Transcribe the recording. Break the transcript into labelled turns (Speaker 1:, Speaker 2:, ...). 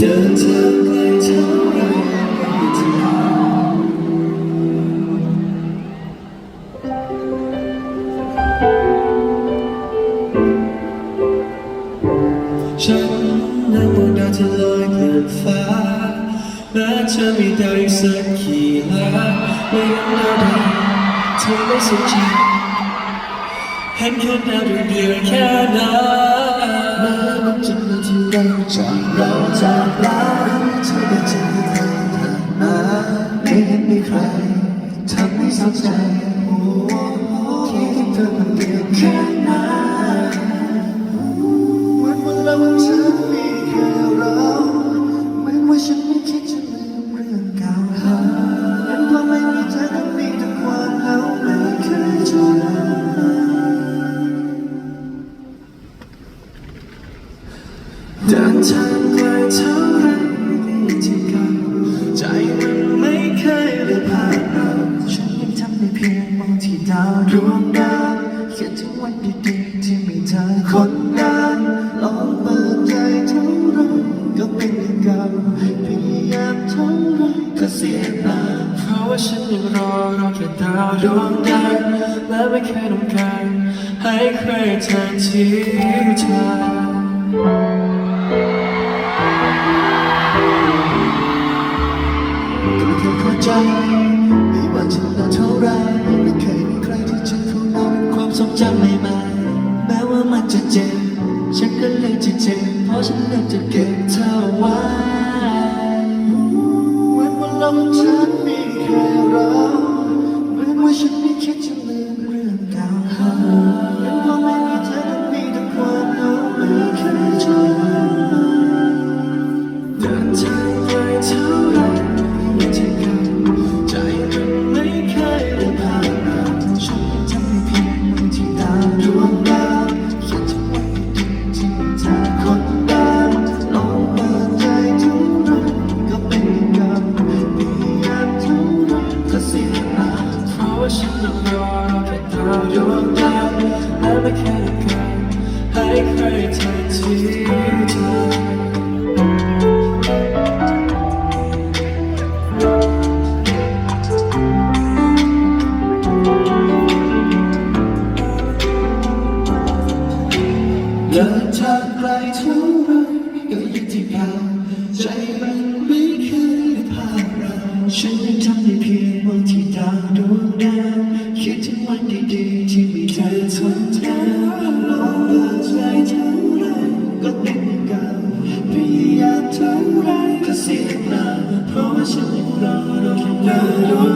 Speaker 1: เดินทางไกลเท่าไรที่หาฉันนั้นมองดาวที่ลอยเกลื่อนฟ้าแม้จะมีดาวอีกสักกี่ล้านไม่ยังดาวใดเธอไม่สนใจเห็นแค่ดาวดวงเดียวแค่นั้นแม้มันจะมาที เราจากเราจากลาเธอได้เจอใครผ่านมาไม่เห็นมีใครทำให้เศร้าใจ เดินทางไกลเท่าไรที่กันใจมันไม่เคยได้ผ่านเราฉันยังทำได้เพียงมองที่ดาวดวงนั้นเขียนถึงวันดีๆที่มีเธอคนนั้นลองเปิดใจเท่าไรก็เป็นอย่างเก่าพยายามเท่าไรก็เสียเปล่าเพราะว่าฉันยังรอรอแค่ดาวดวงนั้นและไม่เคยต้องการให้ใครแทนที่เธอ ก็ไม่เคยเข้าใจไม่ว่าจะนานเท่าไรไม่เคยมีใครที่จะเข้ามาเป็นความทรงจำใหม่ๆแม้ว่ามันจะเจ็บฉันก็เลยจะเจ็บเพราะฉันเลือกจะเก็บเธอไว้เหมือนว่าเราฉันมีแค่เราเหมือนว่าฉัน อรอแค่ดาวดวงนั้นและไม่เคยต้องการให้ใครแทนที่เธอเดินทางไกลเท่าไรก็ยังที่เก่าใจมันไม่เคยได้พาเราฉัน มีเธอทนแทนลองเปิดใจเท่าไรก็ต้อย่างเก่าพยายามเท่าไรก็เสียเปล่าเพราะว่าฉันยังรอรอแค่ดาวด